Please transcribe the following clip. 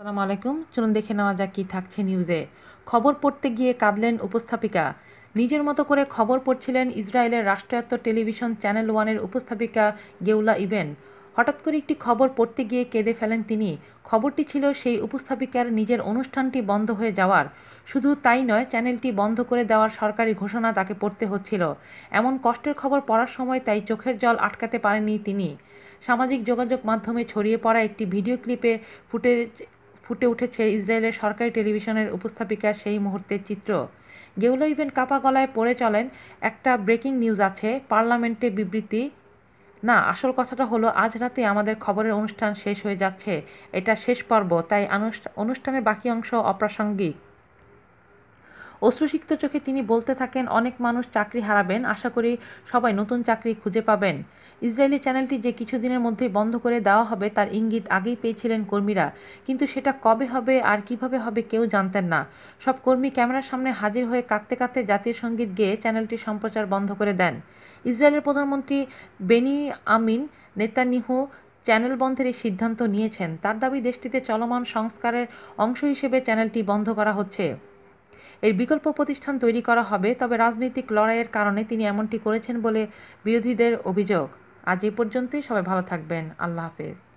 আসসালামু আলাইকুম। চলুন দেখে নেওয়া যাক কী থাকছে নিউজে খবর পড়তে গিয়ে কাঁদলেন উপস্থাপিকা। নিজের মতো করে খবর পড়ছিলেন ইসরায়েলের রাষ্ট্রায়ত্ত টেলিভিশন চ্যানেল ওয়ানের উপস্থাপিকা গেউলা ইভেন। হঠাৎ করে একটি খবর পড়তে গিয়ে কেঁদে ফেলেন তিনি। খবরটি ছিল সেই উপস্থাপিকার নিজের অনুষ্ঠানটি বন্ধ হয়ে যাওয়ার। শুধু তাই নয়, চ্যানেলটি বন্ধ করে দেওয়ার সরকারি ঘোষণা তাকে পড়তে হচ্ছিল। এমন কষ্টের খবর পড়ার সময় তাই চোখের জল আটকাতে পারেননি তিনি। সামাজিক যোগাযোগ মাধ্যমে ছড়িয়ে পড়া একটি ভিডিও ক্লিপে ফুটেজ ফুটে উঠেছে ইসরায়েলের সরকারি টেলিভিশনের উপস্থাপিকার সেই মুহূর্তের চিত্র। গেউলা ইভেন কাপা গলায় পড়ে চলেন, একটা ব্রেকিং নিউজ আছে, পার্লামেন্টে বিবৃতি। না, আসল কথাটা হলো, আজ রাতে আমাদের খবরের অনুষ্ঠান শেষ হয়ে যাচ্ছে, এটা শেষ পর্ব, তাই অনুষ্ঠানের বাকি অংশ অপ্রাসঙ্গিক। অশ্রুসিক্ত চোখে তিনি বলতে থাকেন, অনেক মানুষ চাকরি হারাবেন, আশা করি সবাই নতুন চাকরি খুঁজে পাবেন। ইসরায়েলি চ্যানেলটি যে কিছুদিনের মধ্যেই বন্ধ করে দেওয়া হবে, তার ইঙ্গিত আগেই পেয়েছিলেন কর্মীরা। কিন্তু সেটা কবে হবে আর কীভাবে হবে কেউ জানতেন না। সব কর্মী ক্যামেরার সামনে হাজির হয়ে কাঁদতে কাঁদতে জাতীয় সংগীত গেয়ে চ্যানেলটির সম্প্রচার বন্ধ করে দেন। ইসরায়েলের প্রধানমন্ত্রী বেনি আমিন নেতানিহু চ্যানেল বন্ধের এই সিদ্ধান্ত নিয়েছেন। তার দাবি, দেশটিতে চলমান সংস্কারের অংশ হিসেবে চ্যানেলটি বন্ধ করা হচ্ছে। এর বিকল্প প্রতিষ্ঠান তৈরি করা হবে, তবে রাজনৈতিক লড়াইয়ের কারণে তিনি এমনটি করেছেন বলে বিরোধীদের অভিযোগ। আজ এ পর্যন্তই, সবাই ভালো থাকবেন। আল্লাহ হাফেজ।